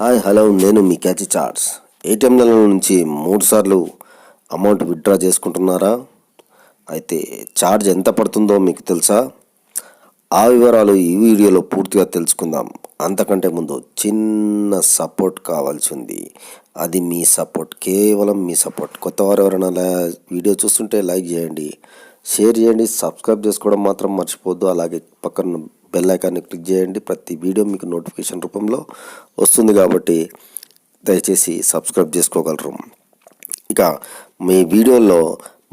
Hi hello నేను మీ catchy charts. ఏటీఎంల నుంచి మూడు సార్లు అమౌంట్ విత్డ్రా చేసుకుంటున్నారా? అయితే ఛార్జ్ ఎంత పడుతుందో మీకు తెలుసా? ఆ వివరాలు ఈ వీడియోలో పూర్తిగా తెలుసుకుందాం. అంతకంటే ముందు చిన్న సపోర్ట్ కావాల్సి ఉంది అది మీ సపోర్ట్. కేవలం మీ సపోర్ట్. కొత్త వారు ఎవరైనా లా- వీడియో చూస్తుంటే లైక్ చేయండి. షేర్ చేయండి. సబ్స్క్రైబ్ చేసుకోవడం మాత్రం మర్చిపోవద్దు. అలాగే పక్కన బెల్ ఐకాన్ని క్లిక్ చేయండి. ప్రతి వీడియో మీకు నోటిఫికేషన్ రూపంలో వస్తుంది కాబట్టి దయచేసి సబ్స్క్రైబ్ చేసుకోగలరు. ఇక మీ వీడియోలో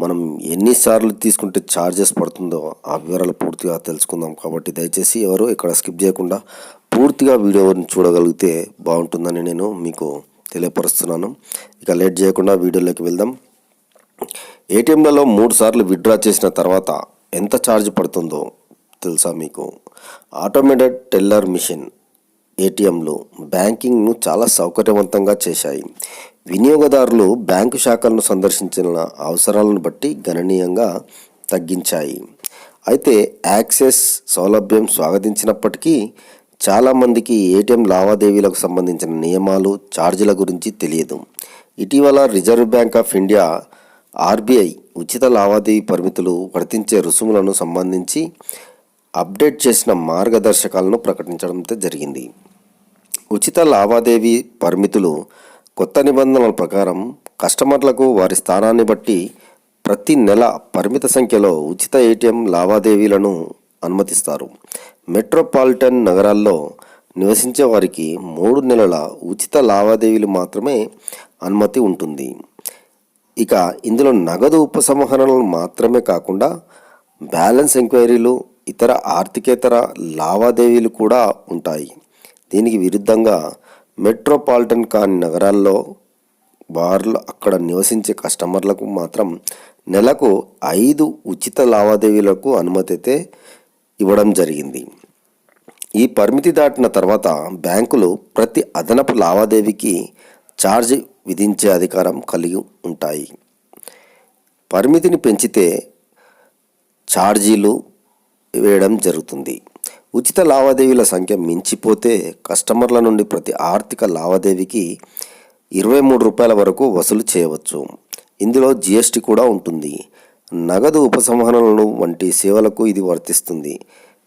మనం ఎన్నిసార్లు తీసుకుంటే ఛార్జెస్ పడుతుందో ఆ వివరాలు పూర్తిగా తెలుసుకుందాం కాబట్టి దయచేసి ఎవరు ఇక్కడ స్కిప్ చేయకుండా పూర్తిగా వీడియోని చూడగలిగితే బాగుంటుందని నేను మీకు తెలియపరుస్తున్నాను. ఇక లేట్ చేయకుండా వీడియోలోకి వెళ్దాం. ఏటీఎంలలో మూడు సార్లు విత్డ్రా చేసిన తర్వాత ఎంత ఛార్జ్ పడుతుందో తెలుసా మీకు? ఆటోమేటెడ్ టెల్లర్ మిషన్ ఏటీఎంలు బ్యాంకింగ్ను చాలా సౌకర్యవంతంగా చేశాయి. వినియోగదారులు బ్యాంకు శాఖలను సందర్శించిన అవసరాలను బట్టి గణనీయంగా తగ్గించాయి. అయితే యాక్సెస్ సౌలభ్యం స్వాగతించినప్పటికీ చాలామందికి ఏటీఎం లావాదేవీలకు సంబంధించిన నియమాలు ఛార్జీల గురించి తెలియదు. ఇటీవల reserve bank of India RBI ఉచిత లావాదేవీ పరిమితులు వర్తించే రుసుములను సంబంధించి అప్డేట్ చేసిన మార్గదర్శకాలను ప్రకటించడంతో జరిగింది. ఉచిత లావాదేవీ పరిమితులు కొత్త నిబంధనల ప్రకారం కస్టమర్లకు వారి స్థానాన్ని బట్టి ప్రతి నెల పరిమిత సంఖ్యలో ఉచిత ఏటీఎం లావాదేవీలను అనుమతిస్తారు. మెట్రోపాలిటన్ నగరాల్లో నివసించే వారికి మూడు నెలల ఉచిత లావాదేవీలు మాత్రమే అనుమతి ఉంటుంది. ఇక ఇందులో నగదు ఉపసంహరణలు మాత్రమే కాకుండా బ్యాలెన్స్ ఎంక్వైరీలు ఇతర ఆర్థికేతర లావాదేవీలు కూడా ఉంటాయి. దీనికి విరుద్ధంగా మెట్రోపాలిటన్ కాని నగరాల్లో బార్లు అక్కడ నివసించే కస్టమర్లకు మాత్రం నెలకు ఐదు ఉచిత లావాదేవీలకు అనుమతి అయితే ఇవ్వడం జరిగింది. ఈ పరిమితి దాటిన తర్వాత బ్యాంకులు ప్రతి అదనపు లావాదేవీకి ఛార్జ్ విధించే అధికారం కలిగి ఉంటాయి. పరిమితిని పెంచితే ఛార్జీలు వేయడం జరుగుతుంది. ఉచిత లావాదేవీల సంఖ్య మించిపోతే కస్టమర్ల నుండి ప్రతి ఆర్థిక లావాదేవీకి ఇరవై మూడు రూపాయల వరకు వసూలు చేయవచ్చు. ఇందులో జిఎస్టీ కూడా ఉంటుంది. నగదు ఉపసంహరణలు వంటి సేవలకు ఇది వర్తిస్తుంది.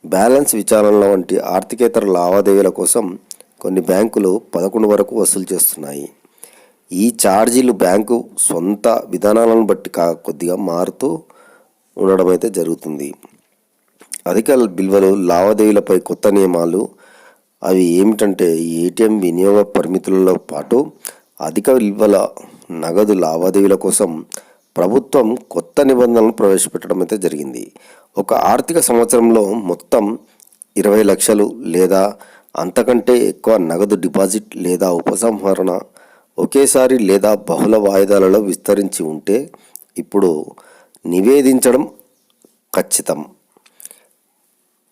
బ్యాలెన్స్ విచారణల వంటి ఆర్థికేతర లావాదేవీల కోసం కొన్ని బ్యాంకులు పదకొండు వరకు వసూలు చేస్తున్నాయి. ఈ ఛార్జీలు బ్యాంకు సొంత విధానాలను బట్టి కొద్దిగా మారుతూ ఉండడం అయితే జరుగుతుంది. అధిక విలువలు లావాదేవీలపై కొత్త నియమాలు. అవి ఏమిటంటే ఏటీఎం వినియోగ పరిమితులలో పాటు అధిక విలువల నగదు లావాదేవీల కోసం ప్రభుత్వం కొత్త నిబంధనలను ప్రవేశపెట్టడం అయితే జరిగింది. ఒక ఆర్థిక సంవత్సరంలో మొత్తం ఇరవై లక్షలు లేదా అంతకంటే ఎక్కువ నగదు డిపాజిట్ లేదా ఉపసంహరణ ఒకేసారి లేదా బహుళ వాయిదాలలో విస్తరించి ఉంటే ఇప్పుడు నివేదించడం ఖచ్చితం.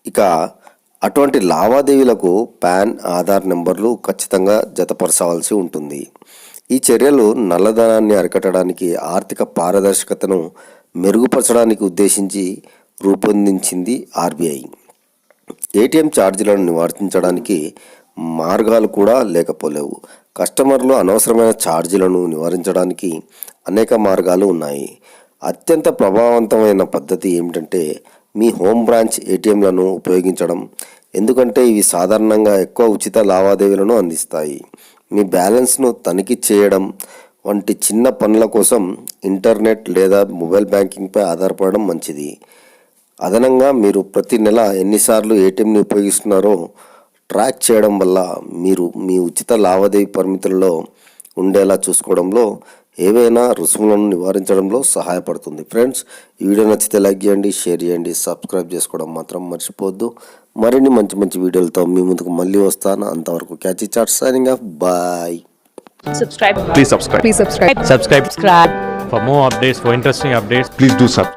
ఇక అటువంటి లావాదేవీలకు పాన్ ఆధార్ నెంబర్లు ఖచ్చితంగా జతపరచవలసి ఉంటుంది. ఈ చర్యలు నల్లధనాన్ని అరికట్టడానికి ఆర్థిక పారదర్శకతను మెరుగుపరచడానికి ఉద్దేశించి రూపొందించింది ఆర్బీఐ. ఏటీఎం ఛార్జీలను నివారించడానికి మార్గాలు కూడా లేకపోలేవు. కస్టమర్లు అనవసరమైన ఛార్జీలను నివారించడానికి అనేక మార్గాలు ఉన్నాయి. అత్యంత ప్రభావవంతమైన పద్ధతి ఏమిటంటే మీ హోమ్ బ్రాంచ్ ఏటీఎంలను ఉపయోగించడం ఎందుకంటే ఇవి సాధారణంగా ఎక్కువ ఉచిత లావాదేవీలను అందిస్తాయి. మీ బ్యాలెన్స్ను తనిఖీ చేయడం వంటి చిన్న పనుల కోసం ఇంటర్నెట్ లేదా మొబైల్ బ్యాంకింగ్పై ఆధారపడడం మంచిది. అదనంగా మీరు ప్రతి నెల ఎన్నిసార్లు ఏటీఎంని ఉపయోగిస్తున్నారో ట్రాక్ చేయడం వల్ల మీరు మీ ఉచిత లావాదేవీ పరిమితుల్లో ఉండేలా చూసుకోవడంలో ఏవైనా రుసుములను నివారించడంలో సహాయపడుతుంది ఫ్రెండ్స్ ఈ వీడియో నచ్చితే లైక్ చేయండి షేర్ చేయండి సబ్స్క్రైబ్ చేసుకోవడం మాత్రం మర్చిపోవద్దు మరిన్ని మంచి మంచి వీడియోలతో మీ ముందుకు మళ్ళీ వస్తాను అంతవరకు catch chat signing off bye subscribe Please subscribe. please subscribe Subscribe subscribe for more updates, for interesting updates. please do subscribe